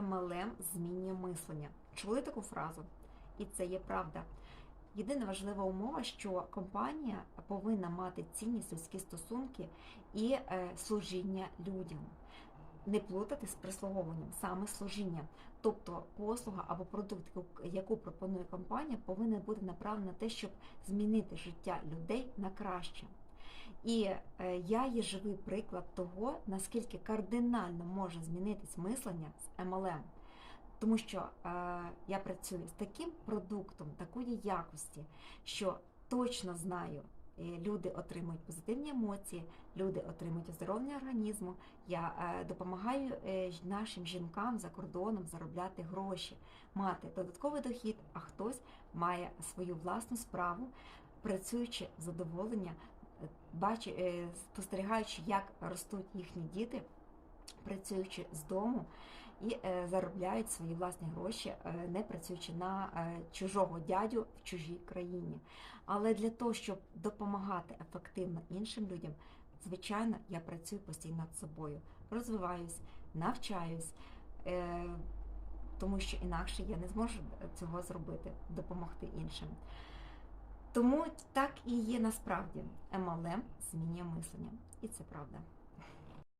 MLM змінює мислення. Чули таку фразу? І це є правда. Єдина важлива умова, що компанія повинна мати цінність людські стосунки і е, служіння людям. Не плутати з прислуговуванням, саме служіння. Тобто послуга або продукт, яку- пропонує компанія, повинен бути направлений на те, щоб змінити життя людей на краще. І е, я є живий приклад того, наскільки кардинально може змінитись мислення з MLM. Тому що е, я працюю з таким продуктом, такої якості, що точно знаю, е, люди отримують позитивні емоції, люди отримують оздоровлення організму. Я е, допомагаю е, нашим жінкам за кордоном заробляти гроші, мати додатковий дохід, а хтось має свою власну справу, працюючи в задоволення, бачу, е, спостерігаючи, як ростуть їхні діти, працюючи з дому і е, заробляють свої власні гроші, е, не працюючи на чужого дядю в чужій країні. Але для того, щоб допомагати ефективно іншим людям, звичайно, я працюю постійно над собою, розвиваюсь, навчаюсь. Тому що інакше я не зможу цього зробити, допомогти іншим. Тому так і є насправді. МЛМ змінює мислення, і це правда.